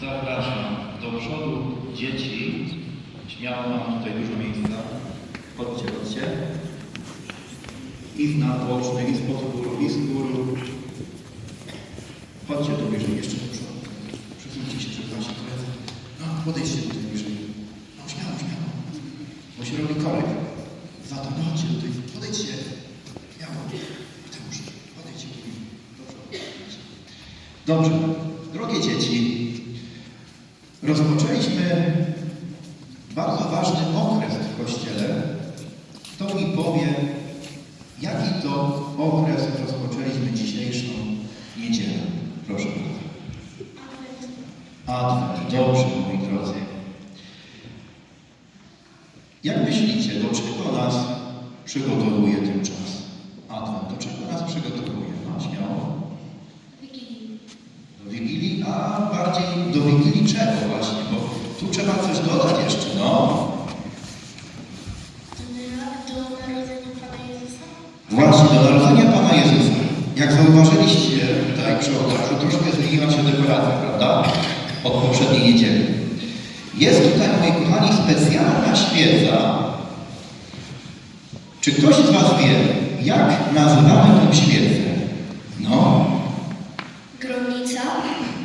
Zapraszam do przodu dzieci. Śmiało mam tutaj dużo miejsca. Chodźcie, chodźcie. I z nabocznych, i z podgóru, i z góru. Chodźcie tu bliżej jeszcze do przodu. Przesuńcie się, koledzy. No, podejdźcie tutaj bliżej. No, śmiało, śmiało. Bo się robi korek. Za to, no chodźcie tutaj, podejdźcie. Śmiało. Mateusz, podejdźcie tu bliżej. Do przodu. Dobrze. Drogie dzieci, rozpoczęliśmy bardzo ważny okres w Kościele. Kto mi powie, jaki to okres rozpoczęliśmy dzisiejszą niedzielę? Proszę bardzo. Adwent. Dobrze, moi drodzy. Jak myślicie, do czego nas przygotowuje ten czas? Adwent. Do czego nas przygotowuje? No, śmiało. Do Wigilii, a bardziej do Wigilii czego właśnie? Bo tu trzeba coś dodać jeszcze, no. Do narodzenia Pana Jezusa? Właśnie, do narodzenia Pana Jezusa. Jak zauważyliście tutaj przy ołtarzu, troszkę zmieniła się dekoracja, prawda? Od poprzedniej niedzieli. Jest tutaj, moi kochani, specjalna świeca. Czy ktoś z Was wie, jak nazywamy tę świecę? No, Gromnica?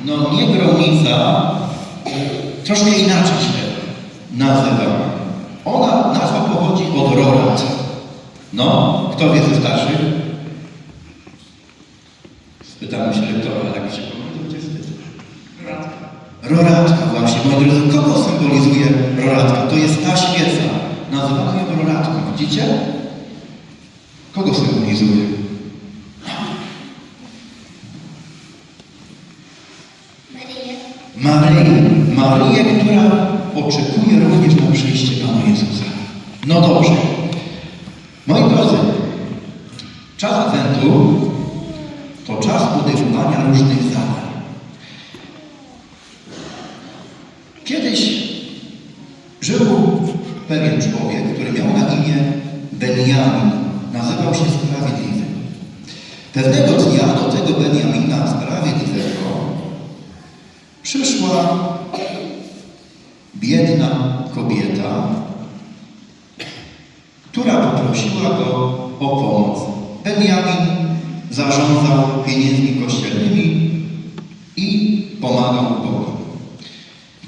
no nie gronica, troszkę inaczej się nazywa. Ona, nazwa pochodzi od rorat. No, kto wie ze starszych? Spytamy się lektora, jak się pomyli, będzie wstyd. Roratka. Roratka właśnie, moi drodzy, kogo symbolizuje roratka? To jest ta świeca. Nazywamy ją roratką, widzicie? Kogo symbolizuje? Maryję? Maryję. Maryję, która oczekuje również na przyjście Pana Jezusa. No dobrze. Moi drodzy, czas Adwentu to czas podejmowania różnych zadań. Kiedyś żył pewien człowiek, który miał na imię Beniamin. Nazywał się Sprawiedliwy. Pewnego dnia do tego Beniamina Sprawiedliwego przyszła biedna kobieta, która poprosiła go o pomoc. Benjamin zarządzał pieniędzmi kościelnymi i pomagał Bogu.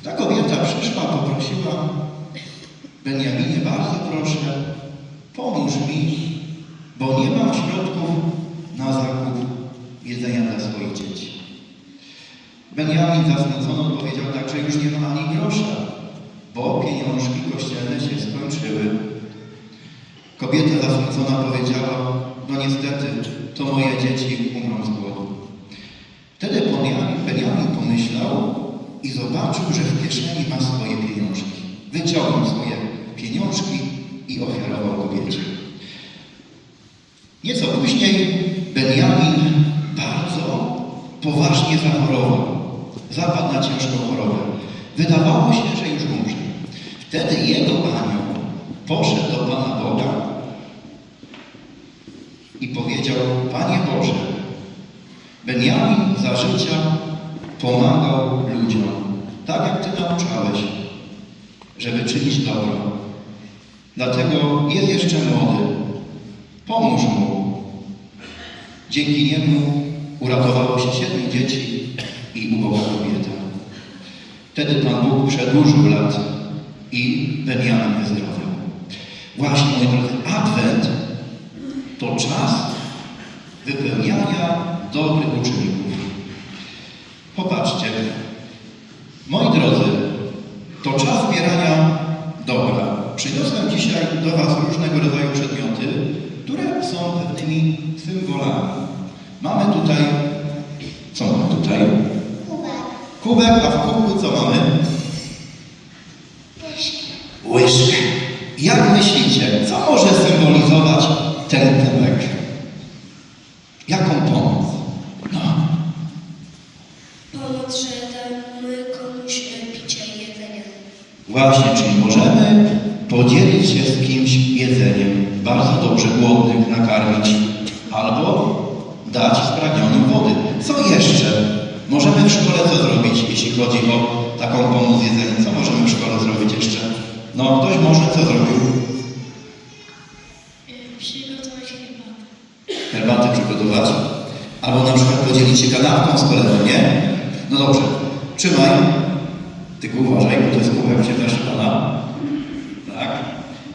Ta kobieta przyszła, poprosiła Benjaminie, bardzo proszę, pomóż mi, bo nie mam środków na zakup jedzenia dla swoich dzieci. Benjamin zasmucony odpowiedział tak, że już nie ma ani grosza, bo pieniążki kościelne się skończyły. Kobieta zasmucona powiedziała, no niestety, to moje dzieci umrą z głodu. Wtedy Benjamin, pomyślał i zobaczył, że w kieszeni ma swoje pieniążki. Wyciągnął swoje pieniążki i ofiarował kobiecie. Nieco później Benjamin bardzo poważnie zachorował. Zapadł na ciężką chorobę. Wydawało się, że już umrze. Wtedy jego anioł poszedł do Pana Boga powiedział, Panie Boże, Benjamin za życia pomagał ludziom, tak jak Ty nauczałeś, żeby czynić dobro. Dlatego jest jeszcze młody. Pomóż mu. Dzięki niemu uratowało się siedmiu dzieci i uboga kobieta. Wtedy Pan Bóg przedłużył lat i Benjamin wyzdrowiał. Właśnie, moi drodzy, Adwent to czas wypełniania dobrych uczynków. Popatrzcie, moi drodzy, to czas zbierania dobra. Przyniosłem dzisiaj do Was różnego rodzaju przedmioty, które są pewnymi symbolami. Mamy tutaj, co mamy tutaj? Kubek. Kubek, a w kubku co mamy? Łyżkę. Jak myślicie, co może symbolizować ten kubek? Jaką pomoc? No, Pomoc, że damy komuś e, picie i jedzenie. właśnie, czyli możemy podzielić się z kimś jedzeniem, bardzo dobrze głodnych nakarmić, albo dać spragnionym wody. Co jeszcze Możemy w szkole co zrobić, jeśli chodzi o taką pomoc jedzenia? Co możemy w szkole zrobić jeszcze? No, ktoś może co zrobił? Przygotować herbatę. przygotować, albo na przykład podzielić się kanapką z kolegą, nie? No dobrze, trzymaj, tylko uważaj, bo to jest kubek przepraszana. Tak?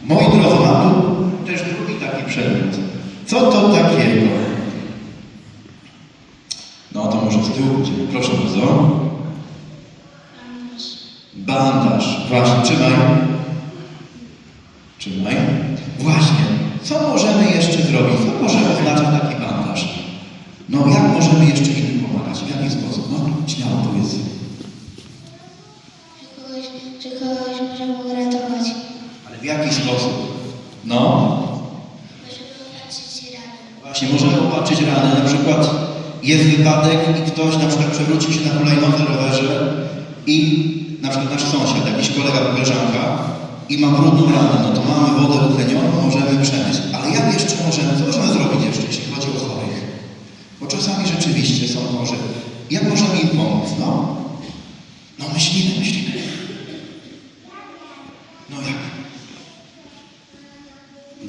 Moi drodzy, mam tu też drugi taki przedmiot. Co to takiego? No to może z tyłu. Proszę bardzo. Bandaż. Właśnie, trzymaj. Trzymaj. Właśnie. Co możemy jeszcze zrobić? Co może oznaczać taki bandaż? No jak możemy jeszcze innym pomagać? W jaki sposób? No śmiało powiedz. Kogoś, że kogoś możemy uratować. Ale w jaki sposób? No, Możemy opatrzyć rany. właśnie możemy opatrzyć rany. Na przykład jest wypadek i ktoś na przykład przewrócił się na hulajnodze, rowerze i na przykład nasz sąsiad, jakiś kolega, koleżanka i ma brudną ranę, no to mamy wodę utlenioną, możemy przemyć. Ale jak jeszcze możemy, co możemy zrobić jeszcze, jeśli chodzi o chorych? Bo czasami rzeczywiście są chorzy. Jak możemy im pomóc? No, no myślimy, myślimy. No jak?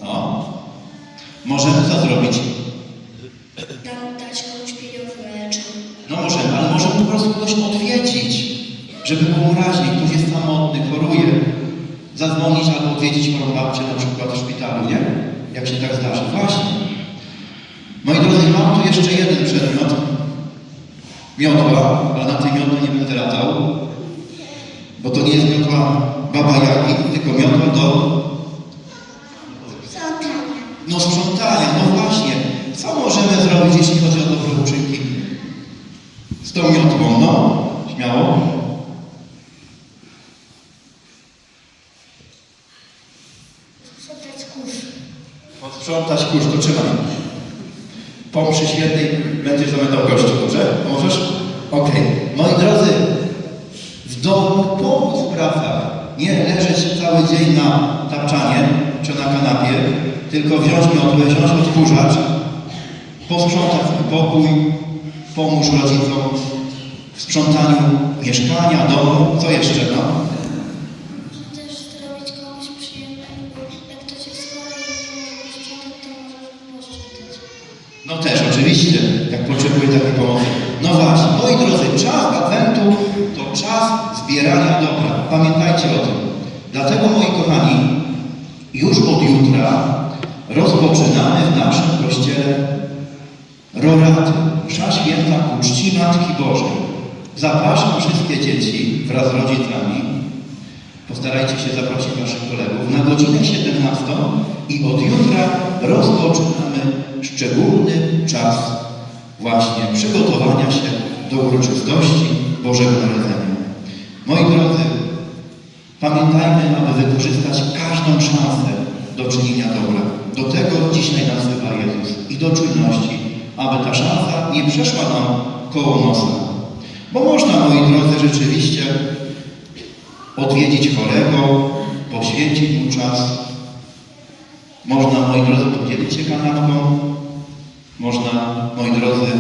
No. Możemy co zrobić? Dać komuś pieniądze. No możemy, ale możemy po prostu kogoś odwiedzić, żeby mu uraźnie, ktoś jest samotny, choruje. Zadzwonić albo odwiedzić moją babcię na przykład w szpitalu, nie? Jak się tak zdarzy. Właśnie. Moi drodzy, mam tu jeszcze jeden przedmiot. Miotła, ale na tej miotle nie będę latał, bo to nie jest miotła Baba Jagi, tylko miotła do Zaotrania. No sprzątania, no właśnie. Co możemy zrobić, jeśli chodzi o dobre uczynki? Z tą miotłą, no. Śmiało. Zabrać kurz. Posprzątać kurz, to trzymaj. Po mszy świętej będziesz zamykał gościu, dobrze? Możesz? Okej. Moi drodzy, w domu pomóc w pracach. Nie leżeć cały dzień na tapczanie czy na kanapie, tylko wziąć miotłę, wziąć odkurzacz, posprzątać pokój, pomóż rodzicom w sprzątaniu mieszkania, domu, co jeszcze, no? Oczywiście, jak potrzebuje takiej pomocy. No właśnie, moi drodzy, czas Adwentu to czas zbierania dobra. Pamiętajcie o tym. Dlatego, moi kochani, już od jutra rozpoczynamy w naszym kościele roraty. Msza święta ku czci Matki Bożej. Zapraszam wszystkie dzieci wraz z rodzicami. Postarajcie się zaprosić Waszych kolegów na godzinę 17 i od jutra rozpoczynamy szczególny czas właśnie przygotowania się do uroczystości Bożego Narodzenia. Moi drodzy, pamiętajmy, aby wykorzystać każdą szansę do czynienia dobra. Do tego dzisiaj nas wzywa Jezus i do czujności, aby ta szansa nie przeszła nam koło nosa. Bo można, moi drodzy, rzeczywiście odwiedzić chorego, poświęcić mu czas. Można, moi drodzy, podzielić się kanapką. Można, moi drodzy,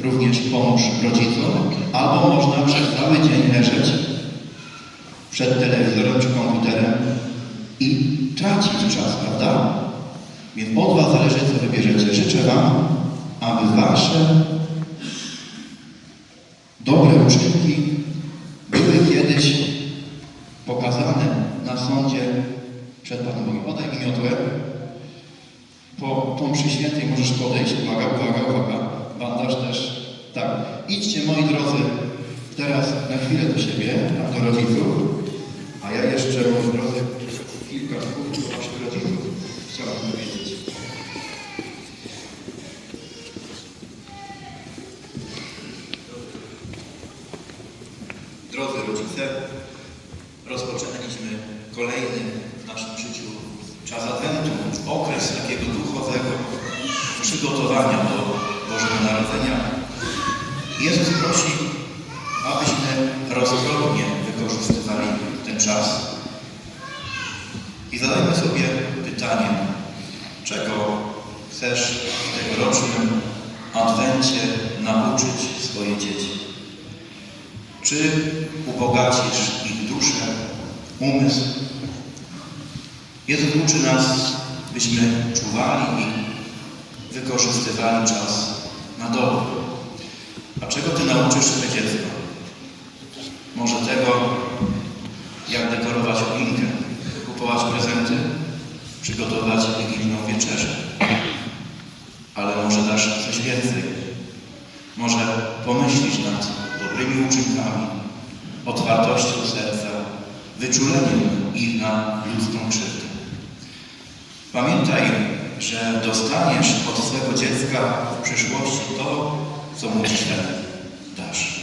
również pomóc rodzicom. Albo można przez cały dzień leżeć przed telewizorem czy komputerem i tracić czas, prawda? Więc od Was zależy, co wybierzecie. Życzę Wam, aby Wasze dobre uczynki były kiedyś pokazane na sądzie przed Panem Bogiem. Podaj mi miotłę. Po mszy świętej możesz podejść. Uwaga, uwaga, uwaga. Bandaż też. Tak. Idźcie, moi drodzy, teraz na chwilę do siebie, a do rodziców. A ja jeszcze, moi drodzy, kilka słów do waszych rodziców chciałbym powiedzieć. Drodzy rodzice, rozpoczęliśmy kolejny w naszym życiu czas Adwentu, okres takiego duchowego przygotowania do Bożego Narodzenia. Jezus prosi, abyśmy roztropnie wykorzystywali ten czas i zadajmy sobie pytanie, czego chcesz w tegorocznym Adwencie nauczyć swoje dzieci? Czy ubogacisz ich duszę, umysł? Jezus uczy nas, byśmy czuwali i wykorzystywali czas na dobro. A czego Ty nauczysz swe dziecko? Może tego, jak dekorować choinkę, kupować prezenty, przygotować wigilijną wieczerzę. Ale może dasz coś więcej. Może pomyślisz nad dobrymi uczynkami, otwartością serca, wyczuleniem ich na ludzką krzywdę. Pamiętaj, że dostaniesz od swego dziecka w przyszłości to, co mu dzisiaj dasz.